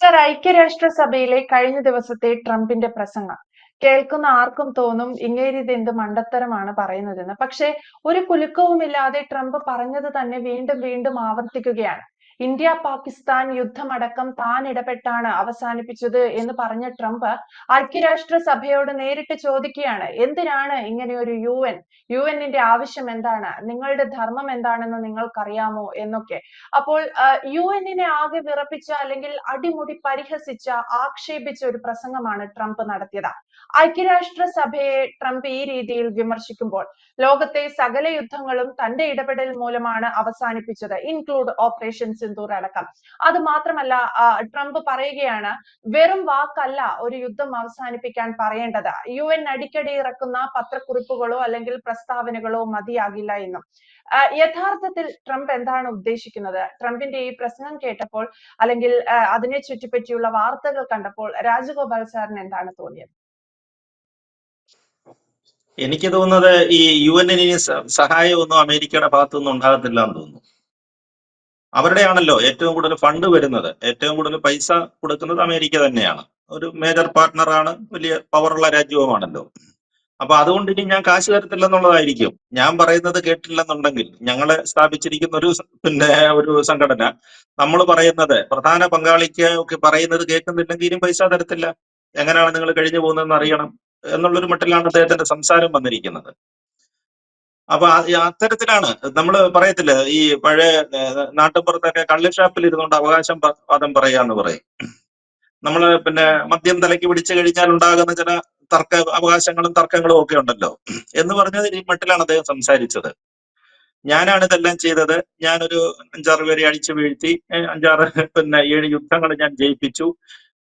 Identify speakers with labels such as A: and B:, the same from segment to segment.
A: Sir ഐക്യരാഷ്ട്രസഭയിലെ കഴിഞ്ഞ ദിവസത്തെ ട്രംപിന്റെ പ്രസംഗം. കേൾക്കുന്ന ആർക്കും തോന്നും ഇങ്ങേരിത് എന്ത് മണ്ടത്തരമാണ് പറയുന്നതെന്ന്. പക്ഷേ ഒരു കുലുക്കവുമില്ലാതെ ട്രംപ് പറഞ്ഞത് തന്നെ വീണ്ടും വീണ്ടും ആവർത്തിക്കുകയാണ്. ഇന്ത്യ പാകിസ്ഥാൻ യുദ്ധമടക്കം താൻ ഇടപെട്ടാണ് അവസാനിപ്പിച്ചത് എന്ന് പറഞ്ഞ ട്രംപ് ഐക്യരാഷ്ട്ര സഭയോട് നേരിട്ട് ചോദിക്കുകയാണ്. എന്തിനാണ് ഇങ്ങനെ ഒരു യു എൻ യു എന്നിന്റെ ആവശ്യം എന്താണ്? നിങ്ങളുടെ ധർമ്മം എന്താണെന്ന് നിങ്ങൾക്കറിയാമോ എന്നൊക്കെ. അപ്പോൾ യു എന്നിനെ ആകെ വിറപ്പിച്ച അല്ലെങ്കിൽ അടിമുടി പരിഹസിച്ച ആക്ഷേപിച്ച ഒരു പ്രസംഗമാണ് ട്രംപ് നടത്തിയത്. ഐക്യരാഷ്ട്ര സഭയെ ട്രംപ് ഈ രീതിയിൽ വിമർശിക്കുമ്പോൾ ലോകത്തെ സകല യുദ്ധങ്ങളും തന്റെ ഇടപെടൽ മൂലമാണ് അവസാനിപ്പിച്ചത് ഇൻക്ലൂഡ് ഓപ്പറേഷൻ സിന്ദൂർ അടക്കം. അത് മാത്രമല്ല ട്രംപ് പറയുകയാണ് വെറും വാക്കല്ല ഒരു യുദ്ധം അവസാനിപ്പിക്കാൻ പറയേണ്ടത്. യു എൻ അടിക്കടി ഇറക്കുന്ന പത്രക്കുറിപ്പുകളോ അല്ലെങ്കിൽ പ്രസ്താവനകളോ മതിയാകില്ല എന്നും. യഥാർത്ഥത്തിൽ ട്രംപ് എന്താണ് ഉദ്ദേശിക്കുന്നത്? ട്രംപിന്റെ ഈ പ്രസംഗം കേട്ടപ്പോൾ അല്ലെങ്കിൽ അതിനെ ചുറ്റിപ്പറ്റിയുള്ള വാർത്തകൾ കണ്ടപ്പോൾ രാജഗോപാൽ സാറിന് എന്താണ് തോന്നിയത്?
B: എനിക്ക് തോന്നുന്നത് ഈ യു എന്നിന് സഹായമൊന്നും അമേരിക്കയുടെ ഭാഗത്തുനിന്നും ഉണ്ടാകത്തില്ല എന്ന് തോന്നുന്നു. അവരുടെയാണല്ലോ ഏറ്റവും കൂടുതൽ ഫണ്ട് വരുന്നത്. ഏറ്റവും കൂടുതൽ പൈസ കൊടുക്കുന്നത് അമേരിക്ക തന്നെയാണ്. ഒരു മേജർ പാർട്ട്ണറാണ് വലിയ പവറുള്ള രാജ്യവുമാണല്ലോ. അപ്പൊ അതുകൊണ്ട് ഇനി ഞാൻ കാശ് തരത്തില്ലെന്നുള്ളതായിരിക്കും. ഞാൻ പറയുന്നത് കേട്ടില്ലെന്നുണ്ടെങ്കിൽ ഞങ്ങളെ സ്ഥാപിച്ചിരിക്കുന്ന ഒരു പിന്നെ ഒരു സംഘടന നമ്മൾ പറയുന്നത് പ്രധാന പങ്കാളിക്ക് ഒക്കെ പറയുന്നത് കേൾക്കുന്നില്ലെങ്കിൽ ഇനി പൈസ തരത്തില്ല. എങ്ങനെയാണ് നിങ്ങൾ കഴിഞ്ഞു പോകുന്നതെന്ന് അറിയണം. എന്നുള്ളൊരു മട്ടിലാണ് അദ്ദേഹത്തിന്റെ സംസാരം വന്നിരിക്കുന്നത്. അപ്പൊ അത്തരത്തിലാണ് നമ്മൾ പറയത്തില്ല ഈ പഴയ നാട്ടുപുറത്തൊക്കെ കള്ളിഷാപ്പിൽ ഇരുന്നുകൊണ്ട് അവകാശം വാദം പറയുക എന്ന് പറയും. നമ്മൾ പിന്നെ മദ്യം തലയ്ക്ക് പിടിച്ചു കഴിഞ്ഞാൽ ഉണ്ടാകുന്ന ചില തർക്ക അവകാശങ്ങളും തർക്കങ്ങളും ഒക്കെ ഉണ്ടല്ലോ. എന്ന് പറഞ്ഞത് ഈ മട്ടിലാണ് അദ്ദേഹം സംസാരിച്ചത്. ഞാനാണ് ഇതെല്ലാം ചെയ്തത്. ഞാനൊരു അഞ്ചാറ് പേരെ അടിച്ചു വീഴ്ത്തി അഞ്ചാറ് പിന്നെ ഏഴ് യുദ്ധങ്ങൾ ഞാൻ ജയിപ്പിച്ചു.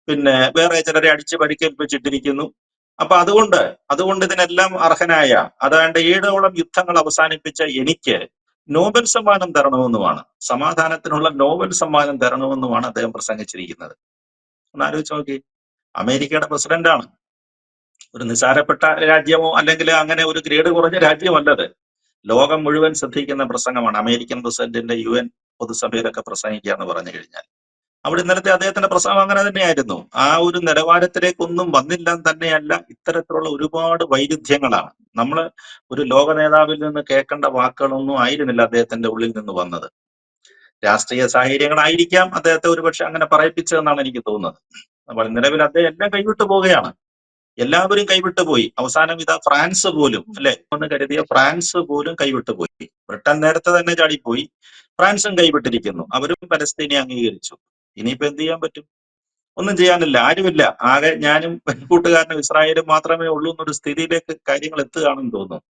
B: പിന്നെ വേറെ ചിലരെ അടിച്ച് പരിക്കേൽപ്പിച്ചിട്ടിരിക്കുന്നു. അപ്പൊ അതുകൊണ്ട് അതുകൊണ്ട് ഇതിനെല്ലാം അർഹനായ അതാണ്ട് ഏഴോളം യുദ്ധങ്ങൾ അവസാനിപ്പിച്ച എനിക്ക് നോബൽ സമ്മാനം തരണമെന്നുമാണ്. സമാധാനത്തിനുള്ള നോബൽ സമ്മാനം തരണമെന്നുമാണ് അദ്ദേഹം പ്രസംഗിച്ചിരിക്കുന്നത്. ഒന്ന് ആലോചിച്ച് നോക്കി. അമേരിക്കയുടെ പ്രസിഡന്റാണ്. ഒരു നിസാരപ്പെട്ട രാജ്യമോ അല്ലെങ്കിൽ അങ്ങനെ ഒരു ഗ്രേഡ് കുറഞ്ഞ രാജ്യമല്ലത്. ലോകം മുഴുവൻ ശ്രദ്ധിക്കുന്ന പ്രസംഗമാണ്. അമേരിക്കൻ പ്രസിഡന്റിന്റെ യു എൻ പൊതുസഭയിലൊക്കെ പ്രസംഗിക്കുക എന്ന് പറഞ്ഞു കഴിഞ്ഞാൽ. അവിടെ ഇന്നലത്തെ അദ്ദേഹത്തിന്റെ പ്രസംഗം അങ്ങനെ തന്നെയായിരുന്നു. ആ ഒരു നിലവാരത്തിലേക്കൊന്നും വന്നില്ല തന്നെയല്ല ഇത്തരത്തിലുള്ള ഒരുപാട് വൈരുദ്ധ്യങ്ങളാണ്. നമ്മൾ ഒരു ലോക നേതാവിൽ നിന്ന് കേൾക്കേണ്ട വാക്കുകളൊന്നും ആയിരുന്നില്ല അദ്ദേഹത്തിന്റെ ഉള്ളിൽ നിന്ന് വന്നത്. രാഷ്ട്രീയ സാഹചര്യങ്ങളായിരിക്കാം അദ്ദേഹത്തെ ഒരുപക്ഷെ അങ്ങനെ പറയിപ്പിച്ചതെന്നാണ് എനിക്ക് തോന്നുന്നത്. അപ്പോൾ നിലവിൽ അദ്ദേഹം എല്ലാം കൈവിട്ടു പോവുകയാണ്. എല്ലാവരും കൈവിട്ടു പോയി. അവസാനം ഇതാ ഫ്രാൻസ് പോലും അല്ലെ? എന്ന് കരുതിയ ഫ്രാൻസ് പോലും കൈവിട്ടു പോയി. ബ്രിട്ടൻ നേരത്തെ തന്നെ ചാടിപ്പോയി. ഫ്രാൻസും കൈവിട്ടിരിക്കുന്നു. അവരും പലസ്തീനെ അംഗീകരിച്ചു. ഇനിയിപ്പോ എന്ത് ചെയ്യാൻ പറ്റും? ഒന്നും ചെയ്യാനില്ല ആരുമില്ല. ആകെ ഞാനും കൂട്ടുകാരനും ഇസ്രായേലും മാത്രമേ ഉള്ളൂ എന്നൊരു സ്ഥിതിയിലേക്ക് കാര്യങ്ങൾ എത്തുകയാണെന്ന് തോന്നുന്നു.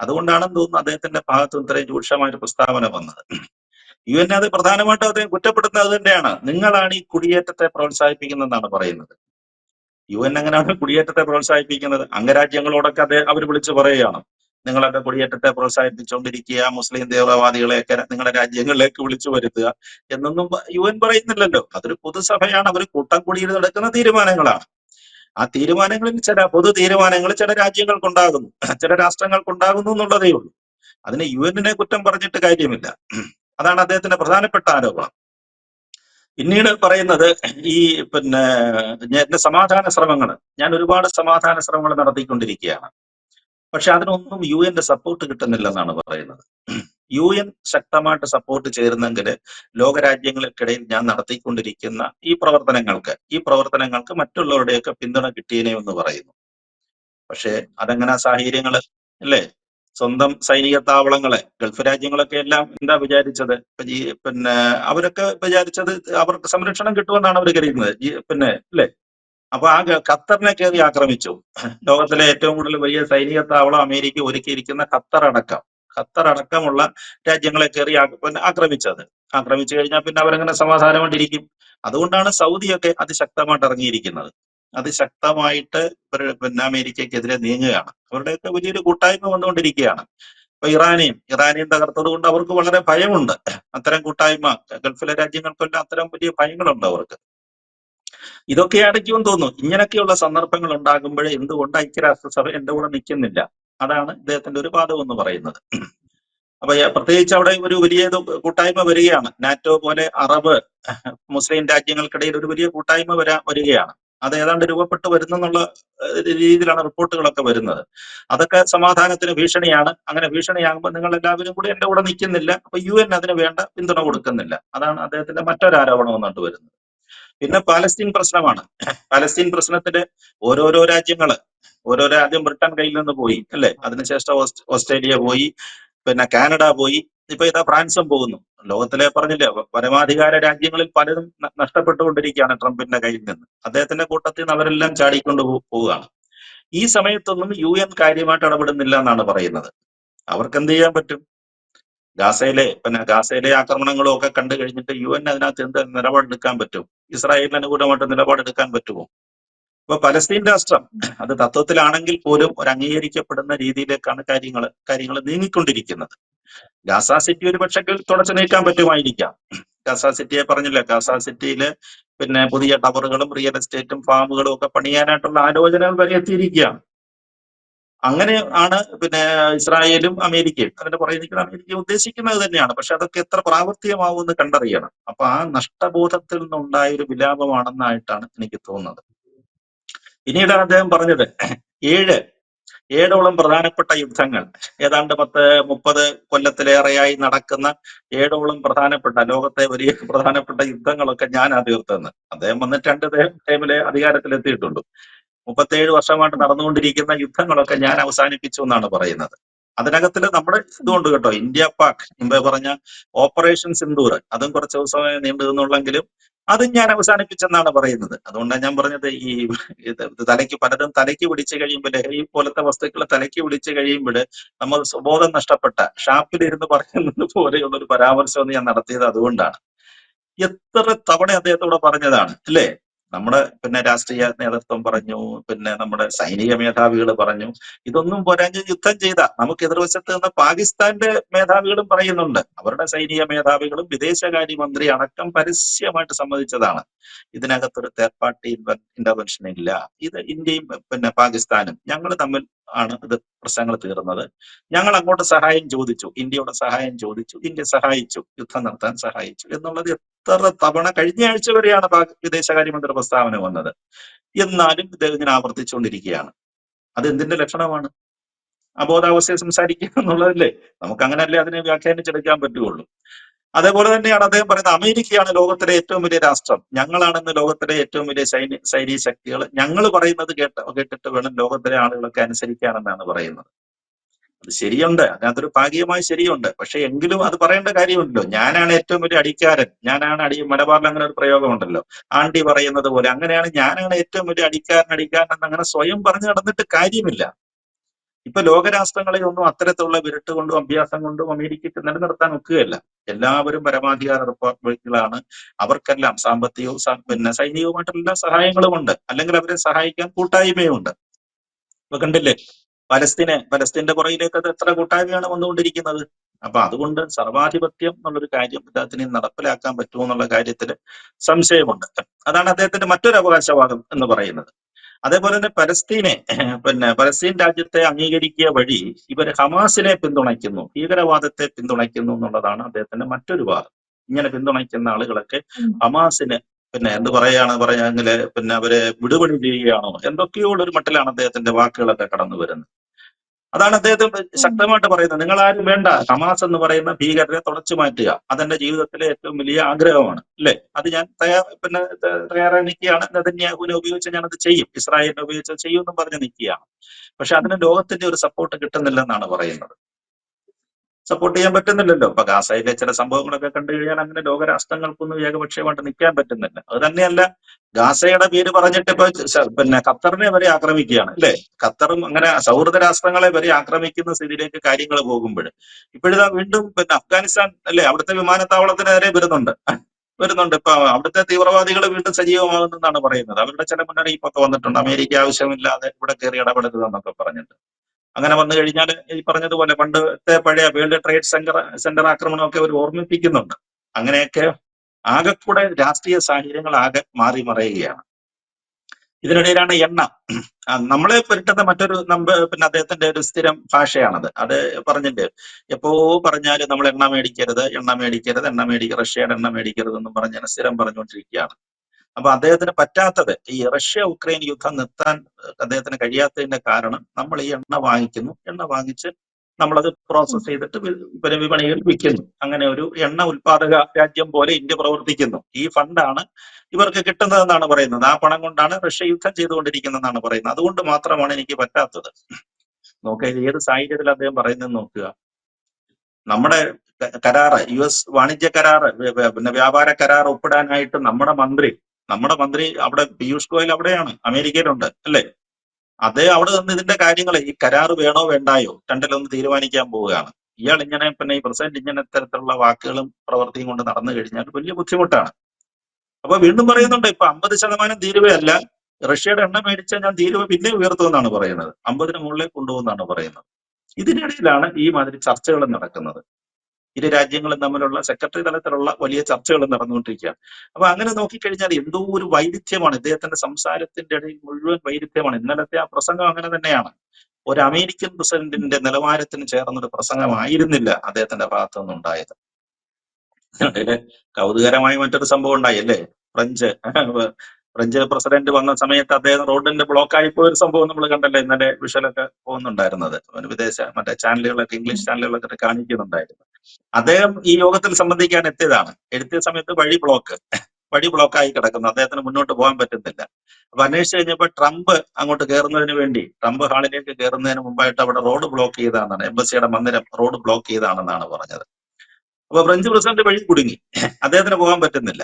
B: അതുകൊണ്ടാണെന്ന് തോന്നുന്നു അദ്ദേഹത്തിന്റെ ഭാഗത്ത് ഇത്രയും രൂക്ഷമായ ഒരു പ്രസ്താവന വന്നത്. യു എൻ അത് പ്രധാനമായിട്ടും അദ്ദേഹം കുറ്റപ്പെടുത്തുന്നത് അത് തന്നെയാണ്. നിങ്ങളാണ് ഈ കുടിയേറ്റത്തെ പ്രോത്സാഹിപ്പിക്കുന്നതെന്നാണ് പറയുന്നത്. യു എൻ എങ്ങനെയാണ് കുടിയേറ്റത്തെ പ്രോത്സാഹിപ്പിക്കുന്നത്? അംഗരാജ്യങ്ങളോടൊക്കെ അദ്ദേഹം അവർ വിളിച്ചു പറയുകയാണ്. നിങ്ങളൊക്കെ കുടിയേറ്റത്തെ പ്രോത്സാഹിപ്പിച്ചുകൊണ്ടിരിക്കുക മുസ്ലിം തീവ്രവാദികളെയൊക്കെ നിങ്ങളുടെ രാജ്യങ്ങളിലേക്ക് വിളിച്ചു വരുത്തുക എന്നൊന്നും യു എൻ പറയുന്നില്ലല്ലോ. അതൊരു പൊതുസഭയാണ് അവർ കൂട്ടം കൂടിയിൽ നടക്കുന്ന തീരുമാനങ്ങളാണ്. ആ തീരുമാനങ്ങളിൽ ചില പൊതു തീരുമാനങ്ങൾ ചില രാജ്യങ്ങൾക്കുണ്ടാകുന്നു. ചില രാഷ്ട്രങ്ങൾക്കുണ്ടാകുന്നു എന്നുള്ളതേ ഉള്ളൂ. അതിന് യു എന്നിനെ കുറ്റം പറഞ്ഞിട്ട് കാര്യമില്ല. അതാണ് അദ്ദേഹത്തിന്റെ പ്രധാനപ്പെട്ട ആരോപണം. പിന്നീട് പറയുന്നത് ഈ പിന്നെ എന്റെ സമാധാന ശ്രമങ്ങൾ ഞാൻ ഒരുപാട് സമാധാന ശ്രമങ്ങൾ നടത്തിക്കൊണ്ടിരിക്കുകയാണ്. പക്ഷെ അതിനൊന്നും യു എന്റെ സപ്പോർട്ട് കിട്ടുന്നില്ലെന്നാണ് പറയുന്നത്. യു എൻ ശക്തമായിട്ട് സപ്പോർട്ട് ചേരുന്നെങ്കിൽ ലോകരാജ്യങ്ങൾക്കിടയിൽ ഞാൻ നടത്തിക്കൊണ്ടിരിക്കുന്ന ഈ പ്രവർത്തനങ്ങൾക്ക് ഈ പ്രവർത്തനങ്ങൾക്ക് മറ്റുള്ളവരുടെയൊക്കെ പിന്തുണ കിട്ടിയേനെ എന്ന് പറയുന്നു. പക്ഷേ അതെങ്ങനെ സാഹചര്യങ്ങൾ അല്ലേ? സ്വന്തം സൈനിക താവളങ്ങളെ ഗൾഫ് രാജ്യങ്ങളൊക്കെ എല്ലാം എന്താ വിചാരിച്ചത്? പിന്നെ അവരൊക്കെ വിചാരിച്ചത് അവർക്ക് സംരക്ഷണം കിട്ടുമെന്നാണ് അവർ കരുതുന്നത്. പിന്നെ അല്ലേ? അപ്പൊ ആ ഖത്തറിനെ കയറി ആക്രമിച്ചു. ലോകത്തിലെ ഏറ്റവും കൂടുതൽ വലിയ സൈനിക താവളം അമേരിക്ക ഒരുക്കിയിരിക്കുന്ന ഖത്തർ അടക്കം. ഖത്തർ അടക്കമുള്ള രാജ്യങ്ങളെ കയറി ആക്രമിച്ചത്. ആക്രമിച്ചു കഴിഞ്ഞാൽ പിന്നെ അവരങ്ങനെ സമാധാനമായിട്ടിരിക്കും അതുകൊണ്ടാണ് സൗദിയൊക്കെ അതിശക്തമായിട്ട് ഇറങ്ങിയിരിക്കുന്നത്. അതിശക്തമായിട്ട് പിന്നെ അമേരിക്കക്കെതിരെ നീങ്ങുകയാണ്. അവരുടെയൊക്കെ വലിയൊരു കൂട്ടായ്മ വന്നുകൊണ്ടിരിക്കുകയാണ്. ഇപ്പൊ ഇറാനെയും ഇറാനെയും തകർത്തത് കൊണ്ട് അവർക്ക് വളരെ ഭയമുണ്ട്. അത്തരം കൂട്ടായ്മ ഗൾഫിലെ രാജ്യങ്ങൾക്കെല്ലാം അത്തരം വലിയ ഭയങ്ങളുണ്ട് അവർക്ക്. ഇതൊക്കെ അടയ്ക്കുമെന്ന് തോന്നുന്നു. ഇങ്ങനെയൊക്കെയുള്ള സന്ദർഭങ്ങൾ ഉണ്ടാകുമ്പോഴേ എന്തുകൊണ്ട് ഐക്യരാഷ്ട്രസഭ എന്റെ കൂടെ നിൽക്കുന്നില്ല? അതാണ് ഇദ്ദേഹത്തിന്റെ ഒരു വാദം എന്ന് പറയുന്നത്. അപ്പൊ പ്രത്യേകിച്ച് അവിടെ ഒരു വലിയ കൂട്ടായ്മ വരികയാണ്. നാറ്റോ പോലെ അറബ് മുസ്ലിം രാജ്യങ്ങൾക്കിടയിൽ ഒരു വലിയ കൂട്ടായ്മ വരാ വരികയാണ്. അത് ഏതാണ്ട് രൂപപ്പെട്ടു വരുന്നെന്നുള്ള രീതിയിലാണ് റിപ്പോർട്ടുകളൊക്കെ വരുന്നത്. അതൊക്കെ സമാധാനത്തിന് ഭീഷണിയാണ്. അങ്ങനെ ഭീഷണിയാകുമ്പോൾ നിങ്ങൾ എല്ലാവരും കൂടി എന്റെ കൂടെ നിൽക്കുന്നില്ല. അപ്പൊ യു എൻ അതിന് വേണ്ട പിന്തുണ കൊടുക്കുന്നില്ല. അതാണ് അദ്ദേഹത്തിന്റെ മറ്റൊരു ആരോപണം വന്നിട്ട് വരുന്നത്. പിന്നെ പാലസ്തീൻ പ്രശ്നമാണ്. പാലസ്തീൻ പ്രശ്നത്തിന് ഓരോരോ രാജ്യങ്ങൾ ഓരോ രാജ്യം ബ്രിട്ടൻ കയ്യിൽ നിന്ന് പോയി അല്ലെ? അതിനുശേഷം ഓസ്- ഓസ്ട്രേലിയ പോയി പിന്നെ കാനഡ പോയി. ഇപ്പൊ ഇതാ ഫ്രാൻസും പോകുന്നു. ലോകത്തിലെ പറഞ്ഞില്ലേ പരമാധികാര രാജ്യങ്ങളിൽ പലതും നഷ്ടപ്പെട്ടുകൊണ്ടിരിക്കുകയാണ് ട്രംപിന്റെ കയ്യിൽ നിന്ന്. അദ്ദേഹത്തിന്റെ കൂട്ടത്തിൽ നിന്ന് അവരെല്ലാം ചാടിക്കൊണ്ട് പോവുകയാണ്. ഈ സമയത്തൊന്നും യു എൻ കാര്യമായിട്ട് ഇടപെടുന്നില്ല എന്നാണ് പറയുന്നത്. അവർക്ക് എന്ത് ചെയ്യാൻ പറ്റും? ഗാസയിലെ പിന്നെ ഗാസയിലെ ആക്രമണങ്ങളും ഒക്കെ കണ്ടു കഴിഞ്ഞിട്ട് യു എൻ അതിനകത്ത് എന്ത് നിലപാടെടുക്കാൻ പറ്റും? ഇസ്രായേലിന് അനുകൂലമായിട്ട് നിലപാടെടുക്കാൻ പറ്റുമോ? ഇപ്പൊ പലസ്തീൻ രാഷ്ട്രം അത് തത്വത്തിലാണെങ്കിൽ പോലും ഒരു അംഗീകരിക്കപ്പെടുന്ന രീതിയിലേക്കാണ് കാര്യങ്ങൾ കാര്യങ്ങൾ നീങ്ങിക്കൊണ്ടിരിക്കുന്നത്. ഗാസ സിറ്റി ഒരു പക്ഷെ തുടച്ചു നീക്കാൻ പറ്റുമായിരിക്കാം. ഗാസ സിറ്റിയെ പറഞ്ഞില്ല? ഗാസ സിറ്റിയിൽ പിന്നെ പുതിയ ടവറുകളും റിയൽ എസ്റ്റേറ്റും ഫാമുകളും ഒക്കെ പണിയാനായിട്ടുള്ള ആലോചനകൾ വരെ എത്തിയിരിക്കുകയാണ്. അങ്ങനെ ആണ് പിന്നെ ഇസ്രായേലും അമേരിക്കയും അതിന്റെ പുറകെ നിൽക്കുന്ന അമേരിക്ക ഉദ്ദേശിക്കുന്നത് തന്നെയാണ്. പക്ഷെ അതൊക്കെ എത്ര പ്രാവർത്തികമാവുമെന്ന് കണ്ടറിയണം. അപ്പൊ ആ നഷ്ടബോധത്തിൽ നിന്നുണ്ടായ ഒരു വിലാപമാണെന്നായിട്ടാണ് എനിക്ക് തോന്നുന്നത്. പിന്നീടാണ് അദ്ദേഹം പറഞ്ഞത്. ഏഴ് ഏഴോളം പ്രധാനപ്പെട്ട യുദ്ധങ്ങൾ. ഏതാണ്ട് പത്ത് മുപ്പത് കൊല്ലത്തിലേറെയായി നടക്കുന്ന ഏഴോളം പ്രധാനപ്പെട്ട ലോകത്തെ വലിയ പ്രധാനപ്പെട്ട യുദ്ധങ്ങളൊക്കെ ഞാൻ തീർത്തെന്ന് അദ്ദേഹം വന്നിട്ട് രണ്ട് ടൈമിലെ അധികാരത്തിലെത്തിയിട്ടുള്ളൂ മുപ്പത്തേഴ് വർഷമായിട്ട് നടന്നുകൊണ്ടിരിക്കുന്ന യുദ്ധങ്ങളൊക്കെ ഞാൻ അവസാനിപ്പിച്ചു എന്നാണ് പറയുന്നത്. അതിനകത്തിൽ നമ്മുടെ ഇതുകൊണ്ട് കേട്ടോ ഇന്ത്യ പാക് എന്താ പറഞ്ഞ ഓപ്പറേഷൻ സിന്ദൂർ. അതും കുറച്ച് ദിവസമായി നീണ്ടു നിന്നുള്ളെങ്കിലും അതും ഞാൻ അവസാനിപ്പിച്ചെന്നാണ് പറയുന്നത്. അതുകൊണ്ടാണ് ഞാൻ പറഞ്ഞത് ഈ തലയ്ക്ക് പലതും തലയ്ക്ക് പിടിച്ചു കഴിയുമ്പോൾ ലഹരി പോലത്തെ വസ്തുക്കൾ തലയ്ക്ക് പിടിച്ചു കഴിയുമ്പോൾ നമ്മൾ സുബോധം നഷ്ടപ്പെട്ട ഷാപ്പിലിരുന്ന് പറയുന്നത് പോലെയുള്ള ഒരു പരാമർശം ഞാൻ നടത്തിയത് അതുകൊണ്ടാണ്. എത്ര തവണ അദ്ദേഹത്തോടെ പറഞ്ഞതാണ് അല്ലേ? നമ്മുടെ പിന്നെ രാഷ്ട്രീയ നേതൃത്വം പറഞ്ഞു പിന്നെ നമ്മുടെ സൈനിക മേധാവികൾ പറഞ്ഞു. ഇതൊന്നും പോരാഞ്ഞ് യുദ്ധം ചെയ്ത. നമുക്ക് എതിർവശത്ത് നിന്ന് പാകിസ്ഥാന്റെ മേധാവികളും പറയുന്നുണ്ട്. അവരുടെ സൈനിക മേധാവികളും വിദേശകാര്യ മന്ത്രി അടക്കം പരസ്യമായിട്ട് സമ്മതിച്ചതാണ്. ഇതിനകത്തൊരു തേർഡ് പാർട്ടി ഇന്റർവെൻഷൻ ഇല്ല. ഇത് ഇന്ത്യയും പിന്നെ പാകിസ്ഥാനും ഞങ്ങൾ തമ്മിൽ ആണ് ഇത് പ്രശ്നങ്ങൾ തീർന്നത്. ഞങ്ങൾ അങ്ങോട്ട് സഹായം ചോദിച്ചു. ഇന്ത്യയുടെ സഹായം ചോദിച്ചു. ഇന്ത്യ സഹായിച്ചു. യുദ്ധം നടത്താൻ സഹായിച്ചു എന്നുള്ളത് എത്ര തവണ കഴിഞ്ഞ ആഴ്ച വരെയാണ് വിദേശകാര്യമന്ത്രി പ്രസ്താവന വന്നത്. എന്നാലും ഇദ്ദേഹം ഇങ്ങനെ ആവർത്തിച്ചുകൊണ്ടിരിക്കുകയാണ്. അത് എന്തിന്റെ ലക്ഷണമാണ്? അബോധാവസ്ഥയെ സംസാരിക്കുക എന്നുള്ളതല്ലേ? നമുക്ക് അങ്ങനല്ലേ അതിനെ വ്യാഖ്യാനിച്ചെടുക്കാൻ പറ്റുള്ളൂ അതേപോലെ തന്നെയാണ് അദ്ദേഹം പറയുന്നത് അമേരിക്കയാണ് ലോകത്തിലെ ഏറ്റവും വലിയ രാഷ്ട്രം. ഞങ്ങളാണെന്ന് ലോകത്തിലെ ഏറ്റവും വലിയ സൈന്യ സൈനിക ശക്തികൾ. ഞങ്ങൾ പറയുന്നത് കേട്ട കേട്ടിട്ട് വേണം ലോകത്തിലെ ആളുകളൊക്കെ അനുസരിക്കാനെന്നാണ് പറയുന്നത്. അത് ശരിയുണ്ട്. അതിനകത്തൊരു ഭാഗികമായി ശരിയുണ്ട്. പക്ഷെ എങ്കിലും അത് പറയേണ്ട കാര്യമുണ്ടല്ലോ. ഞാനാണ് ഏറ്റവും വലിയ അടിക്കാരൻ. ഞാനാണ് അടി മലബാറിൽ അങ്ങനെ ഒരു പ്രയോഗമുണ്ടല്ലോ. ആണ്ടി പറയുന്നത് പോലെ അങ്ങനെയാണ് ഞാനാണ് ഏറ്റവും വലിയ അടിക്കാരൻ അടിക്കാരൻ എന്ന് അങ്ങനെ സ്വയം പറഞ്ഞു നടന്നിട്ട് കാര്യമില്ല. ഇപ്പൊ ലോകരാഷ്ട്രങ്ങളെ ഒന്നും അത്തരത്തിലുള്ള വിരട്ട് കൊണ്ടും അഭ്യാസം കൊണ്ടും അമേരിക്കയ്ക്ക് നിലനിർത്താൻ ഒക്കുകയല്ല. എല്ലാവരും പരമാധികാര റിപ്പബ്ലിക്കുകളാണ് അവർക്കെല്ലാം സാമ്പത്തികവും പിന്നെ സൈനികവുമായിട്ടുള്ള എല്ലാ സഹായങ്ങളും ഉണ്ട്. അല്ലെങ്കിൽ അവരെ സഹായിക്കാൻ കൂട്ടായ്മയും ഉണ്ട് ഇപ്പൊ കണ്ടില്ലേ? പലസ്തീനെ പലസ്തീന്റെ പുറയിലേക്ക് അത് എത്ര കൂട്ടായ്മയാണ് വന്നുകൊണ്ടിരിക്കുന്നത്? അപ്പൊ അതുകൊണ്ട് സർവാധിപത്യം എന്നുള്ളൊരു കാര്യം അദ്ദേഹത്തിന് നടപ്പിലാക്കാൻ പറ്റുമോ എന്നുള്ള കാര്യത്തിൽ സംശയമുണ്ട്. അതാണ് അദ്ദേഹത്തിന്റെ മറ്റൊരു അവകാശവാദം എന്ന് പറയുന്നത്. അതേപോലെ തന്നെ പലസ്തീനെ പിന്നെ പലസ്തീൻ രാജ്യത്തെ അംഗീകരിക്കുക വഴി ഇവർ ഹമാസിനെ പിന്തുണയ്ക്കുന്നു ഭീകരവാദത്തെ പിന്തുണയ്ക്കുന്നു എന്നുള്ളതാണ് അദ്ദേഹത്തിന്റെ മറ്റൊരു വാദം. ഇങ്ങനെ പിന്തുണയ്ക്കുന്ന ആളുകളൊക്കെ ഹമാസിനെ പിന്നെ എന്ത് പറയാണ് പറയാങ്കിൽ പിന്നെ അവരെ വിടുപണി ചെയ്യുകയാണോ എന്തൊക്കെയോ ഉള്ള ഒരു മട്ടിലാണ് അദ്ദേഹത്തിന്റെ വാക്കുകളൊക്കെ കടന്നു വരുന്നത് അതാണ് അദ്ദേഹത്തെ ശക്തമായിട്ട് പറയുന്നത്. നിങ്ങൾ ആരും വേണ്ട. ഹമാസ് എന്ന് പറയുന്ന ഭീകരരെ തുടച്ചു മാറ്റുക. അതെന്റെ ജീവിതത്തിലെ ഏറ്റവും വലിയ ആഗ്രഹമാണ്. അല്ലെ? അത് ഞാൻ തയ്യാർ പിന്നെ തയ്യാറായി നിൽക്കുകയാണ്. നെതന്യാഹുവിനെ ഉപയോഗിച്ച് ഞാനത് ചെയ്യും. ഇസ്രായേലിനെ ഉപയോഗിച്ച് ചെയ്യുമെന്നും പറഞ്ഞ് നിൽക്കുകയാണ്. പക്ഷെ അതിന് ലോകത്തിന്റെ ഒരു സപ്പോർട്ട് കിട്ടുന്നില്ലെന്നാണ് പറയുന്നത്. സപ്പോർട്ട് ചെയ്യാൻ പറ്റുന്നില്ലല്ലോ. ഇപ്പൊ ഗാസയിലെ ചില സംഭവങ്ങളൊക്കെ കണ്ടു കഴിഞ്ഞാൽ അങ്ങനെ ലോകരാഷ്ട്രങ്ങൾക്കൊന്നും ഏകപക്ഷീയമായിട്ട് നിൽക്കാൻ പറ്റുന്നില്ല. അത് തന്നെയല്ല ഗാസയുടെ പേര് പറഞ്ഞിട്ട് ഇപ്പൊ പിന്നെ ഖത്തറിനെ വരെ ആക്രമിക്കുകയാണ് അല്ലെ? ഖത്തറും അങ്ങനെ സൗഹൃദ രാഷ്ട്രങ്ങളെ വരെ ആക്രമിക്കുന്ന സ്ഥിതിയിലേക്ക് കാര്യങ്ങൾ പോകുമ്പോൾ. ഇപ്പോഴിതാ വീണ്ടും പിന്നെ അഫ്ഗാനിസ്ഥാൻ അല്ലെ? അവിടുത്തെ വിമാനത്താവളത്തിന് നേരെ വരുന്നുണ്ട്. വരുന്നുണ്ട്. ഇപ്പൊ അവിടുത്തെ തീവ്രവാദികൾ വീണ്ടും സജീവമാകുന്നെന്നാണ് പറയുന്നത്. അവരുടെ ചില മുന്നറിയിപ്പൊക്കെ വന്നിട്ടുണ്ട്. അമേരിക്ക ആവശ്യമില്ലാതെ ഇവിടെ കയറി ഇടപെടരുതെന്നൊക്കെ പറഞ്ഞിട്ട്. അങ്ങനെ വന്നു കഴിഞ്ഞാൽ ഈ പറഞ്ഞതുപോലെ പണ്ടത്തെ പഴയ വേൾഡ് ട്രേഡ് സെന്റർ സെന്റർ ആക്രമണമൊക്കെ അവർ ഓർമ്മിപ്പിക്കുന്നുണ്ട്. അങ്ങനെയൊക്കെ ആകെക്കൂടെ രാഷ്ട്രീയ സാഹചര്യങ്ങൾ ആകെ മാറി മറയുകയാണ്. ഇതിനിടയിലാണ് എണ്ണ. നമ്മളെ പുരട്ടുന്ന മറ്റൊരു നമ്പ പിന്നെ അദ്ദേഹത്തിന്റെ ഒരു സ്ഥിരം ഭാഷയാണത്. അത് പറഞ്ഞിട്ട് എപ്പോ പറഞ്ഞാലും നമ്മൾ എണ്ണ മേടിക്കരുത് എണ്ണ മേടിക്കരുത് എണ്ണ മേടിക്കുക റഷ്യയുടെ എണ്ണ മേടിക്കരുത് എന്നും പറഞ്ഞ് സ്ഥിരം പറഞ്ഞുകൊണ്ടിരിക്കുകയാണ്. അപ്പൊ അദ്ദേഹത്തിന് പറ്റാത്തത് ഈ റഷ്യ ഉക്രൈൻ യുദ്ധം നിർത്താൻ അദ്ദേഹത്തിന് കഴിയാത്തതിന്റെ കാരണം നമ്മൾ ഈ എണ്ണ വാങ്ങിക്കുന്നു. എണ്ണ വാങ്ങിച്ച് നമ്മളത് പ്രോസസ് ചെയ്തിട്ട് പിന്നെ വിപണിയിൽ വിൽക്കുന്നു. അങ്ങനെ ഒരു എണ്ണ ഉൽപാദക രാജ്യം പോലെ ഇന്ത്യ പ്രവർത്തിക്കുന്നു. ഈ ഫണ്ടാണ് ഇവർക്ക് കിട്ടുന്നതെന്നാണ് പറയുന്നത്. ആ പണം കൊണ്ടാണ് റഷ്യ യുദ്ധം ചെയ്തുകൊണ്ടിരിക്കുന്നതെന്നാണ് പറയുന്നത്. അതുകൊണ്ട് മാത്രമാണ് എനിക്ക് പറ്റാത്തത്. നോക്കുക ഇത് ഏത് സാഹചര്യത്തിൽ അദ്ദേഹം പറയുന്നത് നോക്കുക. നമ്മുടെ കരാറ് യു എസ് വാണിജ്യ കരാറ് പിന്നെ വ്യാപാര കരാർ ഒപ്പിടാനായിട്ട് നമ്മുടെ മന്ത്രി നമ്മുടെ മന്ത്രി അവിടെ പീയൂഷ് ഗോയൽ അവിടെയാണ് അമേരിക്കയിലുണ്ട് അല്ലേ? അതേ അവിടെ നിന്ന് ഇതിന്റെ കാര്യങ്ങൾ ഈ കരാർ വേണോ വേണ്ടായോ രണ്ടിലൊന്ന് തീരുമാനിക്കാൻ പോവുകയാണ്. ഇയാൾ ഇങ്ങനെ പിന്നെ ഈ പ്രസിഡന്റ് ഇങ്ങനെ തരത്തിലുള്ള വാക്കുകളും പ്രവൃത്തിയും കൊണ്ട് നടന്നു കഴിഞ്ഞാൽ വലിയ ബുദ്ധിമുട്ടാണ്. അപ്പൊ വീണ്ടും പറയുന്നുണ്ട് ഇപ്പൊ അമ്പത് ശതമാനം തീരുവയല്ല റഷ്യയുടെ എണ്ണ മേടിച്ചാൽ ഞാൻ തീരുവ പിന്നെ ഉയർത്തുമെന്നാണ് പറയുന്നത്. അമ്പതിന് മുകളിലേക്ക് കൊണ്ടുപോകുന്നാണ് പറയുന്നത്. ഇതിനിടയിലാണ് ഈ മാതിരി ചർച്ചകൾ നടക്കുന്നത്. ഇരു രാജ്യങ്ങളും തമ്മിലുള്ള സെക്രട്ടറി തലത്തിലുള്ള വലിയ ചർച്ചകൾ നടന്നുകൊണ്ടിരിക്കുകയാണ്. അപ്പൊ അങ്ങനെ നോക്കിക്കഴിഞ്ഞാൽ എന്തോ ഒരു വൈരുദ്ധ്യമാണ് ഇദ്ദേഹത്തിന്റെ സംസാരത്തിന്റെ ഇടയിൽ മുഴുവൻ വൈരുദ്ധ്യമാണ് ഇന്നലത്തെ ആ പ്രസംഗം അങ്ങനെ തന്നെയാണ്. ഒരു അമേരിക്കൻ പ്രസിഡന്റിന്റെ നിലവാരത്തിന് ചേർന്നൊരു പ്രസംഗമായിരുന്നില്ല അദ്ദേഹത്തിന്റെ ഭാഗത്തു നിന്നുണ്ടായത് കൗതുകരമായ മറ്റൊരു സംഭവം ഉണ്ടായി അല്ലേ? ഫ്രഞ്ച് ഫ്രഞ്ച് പ്രസിഡന്റ് വന്ന സമയത്ത് അദ്ദേഹം റോഡിന്റെ ബ്ലോക്ക് ആയി പോയ ഒരു സംഭവം നമ്മൾ കണ്ടല്ലേ ഇന്നലെ വിഷലൊക്കെ പോകുന്നുണ്ടായിരുന്നത്. വിദേശ മറ്റേ ചാനലുകളൊക്കെ ഇംഗ്ലീഷ് ചാനലുകളൊക്കെ കാണിക്കുന്നുണ്ടായിരുന്നു. അദ്ദേഹം ഈ യോഗത്തിൽ സംബന്ധിക്കാൻ എത്തിയതാണ്. എത്തിയ സമയത്ത് വഴി ബ്ലോക്ക് വഴി ബ്ലോക്കായി കിടക്കുന്നു. അദ്ദേഹത്തിന് മുന്നോട്ട് പോകാൻ പറ്റുന്നില്ല അപ്പൊ അന്വേഷിച്ച് കഴിഞ്ഞപ്പോൾ ട്രംപ് അങ്ങോട്ട് കയറുന്നതിന് വേണ്ടി ട്രംപ് ഹാളിലേക്ക് കയറുന്നതിന് മുമ്പായിട്ട് അവിടെ റോഡ് ബ്ലോക്ക് ചെയ്താണെന്നാണ് എംബസിയുടെ മന്ദിരം റോഡ് ബ്ലോക്ക് ചെയ്താണെന്നാണ് പറഞ്ഞത്. അപ്പൊ ഫ്രഞ്ച് പ്രസിഡന്റ് വഴി കുടുങ്ങി. അദ്ദേഹത്തിന് പോകാൻ പറ്റുന്നില്ല.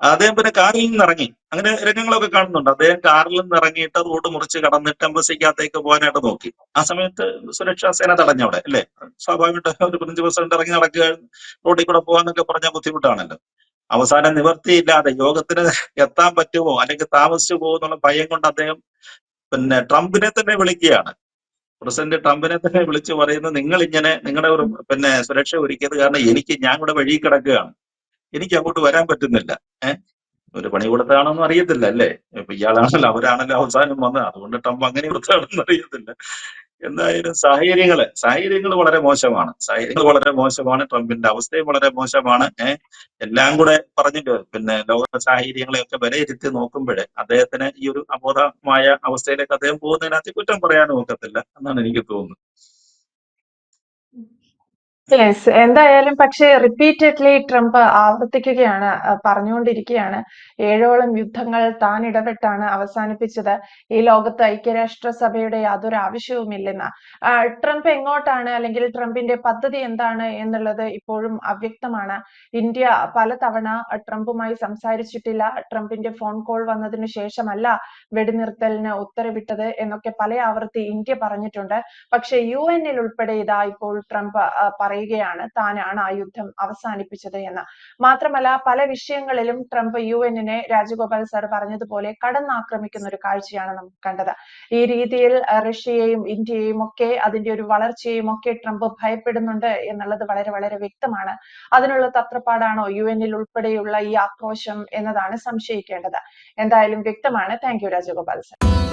B: അദ്ദേഹം പിന്നെ കാറിൽ നിന്ന് ഇറങ്ങി അങ്ങനെ രംഗങ്ങളൊക്കെ കാണുന്നുണ്ട്. അദ്ദേഹം കാറിൽ നിന്ന് ഇറങ്ങിയിട്ട് റോഡ് മുറിച്ച് കടന്നിട്ട് എംബസിക്കകത്തേക്ക് പോകാനായിട്ട് നോക്കി. ആ സമയത്ത് സുരക്ഷാ സേന തടഞ്ഞവിടെ അല്ലേ? സ്വാഭാവികമായിട്ട് ഒരു ഫ്രഞ്ച് പ്രസിഡന്റ് ഇറങ്ങി നടക്കുക റോഡിൽ കൂടെ പോകാന്നൊക്കെ പറഞ്ഞാൽ ബുദ്ധിമുട്ടാണല്ലോ. അവസാനം നിവർത്തിയില്ലാതെ യോഗത്തിന് എത്താൻ പറ്റുമോ? അല്ലെങ്കിൽ താമസിച്ചു പോകുമോ എന്നുള്ള ഭയം കൊണ്ട് അദ്ദേഹം പിന്നെ ട്രംപിനെ തന്നെ വിളിക്കുകയാണ്. പ്രസിഡന്റ് ട്രംപിനെ തന്നെ വിളിച്ചു പറയുന്നത് നിങ്ങൾ ഇങ്ങനെ നിങ്ങളുടെ ഒരു പിന്നെ സുരക്ഷ ഒരുക്കിയത് കാരണം എനിക്ക് ഞാൻ ഇവിടെ വഴി കിടക്കുകയാണ്. എനിക്ക് അങ്ങോട്ട് വരാൻ പറ്റുന്നില്ല. ഏഹ് ഒരു പണി കൊടുത്താണോന്നും അറിയത്തില്ല അല്ലേ? ഇപ്പൊ ഇയാളാണല്ലോ അവരാണല്ലോ അവസാനം വന്നത്. അതുകൊണ്ട് ട്രംപ് അങ്ങനെ കൊടുത്താണെന്ന് അറിയത്തില്ല. എന്തായാലും സാഹചര്യങ്ങൾ സാഹചര്യങ്ങൾ വളരെ മോശമാണ്. സാഹചര്യങ്ങൾ വളരെ മോശമാണ്. ട്രംപിന്റെ അവസ്ഥയും വളരെ മോശമാണ്. ഏഹ് എല്ലാം കൂടെ പറഞ്ഞിട്ട് പിന്നെ ലോക സാഹചര്യങ്ങളെയൊക്കെ വിലയിരുത്തി നോക്കുമ്പോൾ അദ്ദേഹത്തിന് ഈ ഒരു അബോധമായ അവസ്ഥയിലേക്ക് അദ്ദേഹം പോകുന്നതിനകത്ത് കുറ്റം പറയാനും ഒക്കത്തില്ല എന്നാണ് എനിക്ക് തോന്നുന്നത്.
A: യെസ് എന്തായാലും പക്ഷേ റിപ്പീറ്റഡ്ലി ട്രംപ് ആവർത്തിക്കുകയാണ് പറഞ്ഞുകൊണ്ടിരിക്കുകയാണ്. ഏഴോളം യുദ്ധങ്ങൾ താൻ ഇടപെട്ടാണ് അവസാനിപ്പിച്ചത്. ഈ ലോകത്ത് ഐക്യരാഷ്ട്രസഭയുടെ യാതൊരു ആവശ്യവുമില്ലെന്ന്. ട്രംപ് എങ്ങോട്ടാണ് അല്ലെങ്കിൽ ട്രംപിന്റെ പദ്ധതി എന്താണ് എന്നുള്ളത് ഇപ്പോഴും അവ്യക്തമാണ്. ഇന്ത്യ പലതവണ ട്രംപുമായി സംസാരിച്ചിട്ടില്ല. ട്രംപിന്റെ ഫോൺ കോൾ വന്നതിന് ശേഷമല്ല വെടിനിർത്തലിന് ഉത്തരവിട്ടത് എന്നൊക്കെ പല ആവർത്തി ഇന്ത്യ പറഞ്ഞിട്ടുണ്ട്. പക്ഷേ യു എന്നിൽ ഉൾപ്പെടെ ഇതാ ഇപ്പോൾ ട്രംപ് ആ, പറയുകയാണ് താനാണ് ആ യുദ്ധം അവസാനിപ്പിച്ചത് എന്ന്. മാത്രമല്ല പല വിഷയങ്ങളിലും ട്രംപ് യു എന്നിനെ രാജഗോപാൽ സാർ പറഞ്ഞതുപോലെ കടന്നാക്രമിക്കുന്ന ഒരു കാഴ്ചയാണ് നമുക്ക് കണ്ടത്. ഈ രീതിയിൽ റഷ്യയെയും ഇന്ത്യയെയും ഒക്കെ അതിന്റെ ഒരു വളർച്ചയെയും ഒക്കെ ട്രംപ് ഭയപ്പെടുന്നുണ്ട് എന്നുള്ളത് വളരെ വളരെ വ്യക്തമാണ്. അതിനുള്ള തത്രപ്പാടാണോ യു എന്നിൽ ഉൾപ്പെടെയുള്ള ഈ ആക്രോശം എന്നതാണ് സംശയിക്കേണ്ടത്. എന്തായാലും വ്യക്തമാണ്. Thank you Rajagopal sir.